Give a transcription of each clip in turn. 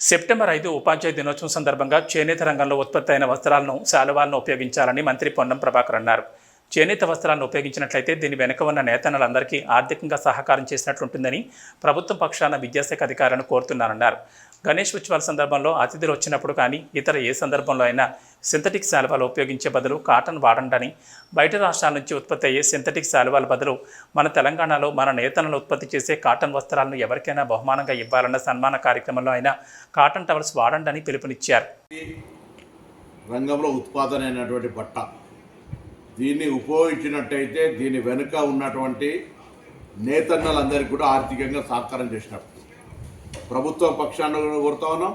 September ఐదు ఉపాధ్యాయ దినోత్సవం సందర్భంగా చేనేత రంగంలో ఉత్పత్తి అయిన వస్త్రాలను శాలువాలను ఉపయోగించాలని మంత్రి పొన్నం ప్రభాకర్ అన్నారు. చేనేత వస్త్రాలను ఉపయోగించినట్లయితే దీని వెనుక ఉన్న నేతన్నలందరికీ ఆర్థికంగా సహకారం చేసినట్లుంటుందని ప్రభుత్వం పక్షాన విద్యాశాఖ అధికారులను కోరుతున్నారన్నారు. గణేష్ ఉత్సవాల సందర్భంలో అతిథులు వచ్చినప్పుడు కానీ ఇతర ఏ సందర్భంలో అయినా సింథటిక్ శాలువాలు ఉపయోగించే బదులు కాటన్ వాడండని బయట రాష్ట్రాల నుంచి ఉత్పత్తి అయ్యే సింథటిక్ శాలువాల బదులు మన తెలంగాణలో మన నేతలను ఉత్పత్తి చేసే కాటన్ వస్త్రాలను ఎవరికైనా బహుమానంగా ఇవ్వాలన్న సన్మాన కార్యక్రమంలో అయినా కాటన్ టవల్స్ వాడండని పిలుపునిచ్చారు. రంగంలో ఉత్పాదన అయినటువంటి బట్ట దీన్ని ఉపయోగించినట్టయితే దీని వెనుక ఉన్నటువంటి నేతన్నలందరికీ కూడా ఆర్థికంగా సహకారం చేసినట్టు ప్రభుత్వ పక్షాన్ని కూడా కోరుతా ఉన్నాం.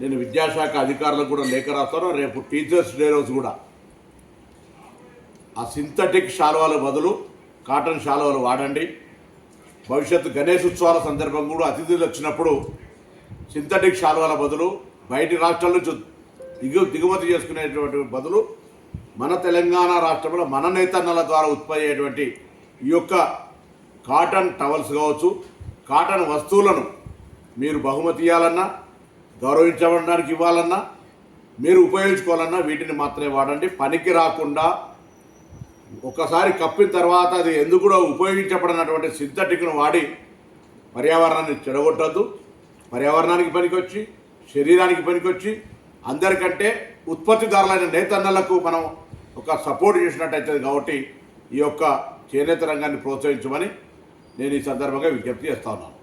నేను విద్యాశాఖ అధికారులకు కూడా లేఖ రాస్తాను రేపు టీచర్స్ డే రోజు కూడా. ఆ సింథటిక్ శాలువాల బదులు కాటన్ శాలువాలు వాడండి. భవిష్యత్తు గణేష్ ఉత్సవాల సందర్భం కూడా అతిథులు వచ్చినప్పుడు సింథటిక్ శాలువాల బదులు బయటి రాష్ట్రాల నుంచి దిగు దిగుమతి చేసుకునేటువంటి బదులు మన తెలంగాణ రాష్ట్రంలో మన నేతన్నల ద్వారా ఉత్పత్తి అయ్యేటువంటి ఈ యొక్క కాటన్ టవల్స్ కావచ్చు కాటన్ వస్తువులను మీరు బహుమతి ఇవ్వాలన్నా గౌరవించబడడానికి ఇవ్వాలన్నా మీరు ఉపయోగించుకోవాలన్నా వీటిని మాత్రమే వాడండి. పనికి రాకుండా ఒకసారి కప్పిన తర్వాత అది ఎందుకు కూడా ఉపయోగించబడినటువంటి సింథటిక్ను వాడి పర్యావరణాన్ని చెడగొట్టద్దు. పర్యావరణానికి పనికొచ్చి శరీరానికి పనికొచ్చి అందరికంటే ఉత్పత్తిదారులైన నేతన్నలకు మనం ఒక సపోర్ట్ చేసినట్టయితుంది కాబట్టి ఈ యొక్క చేనేత రంగాన్ని ప్రోత్సహించమని నేను ఈ సందర్భంగా విజ్ఞప్తి చేస్తా ఉన్నాను.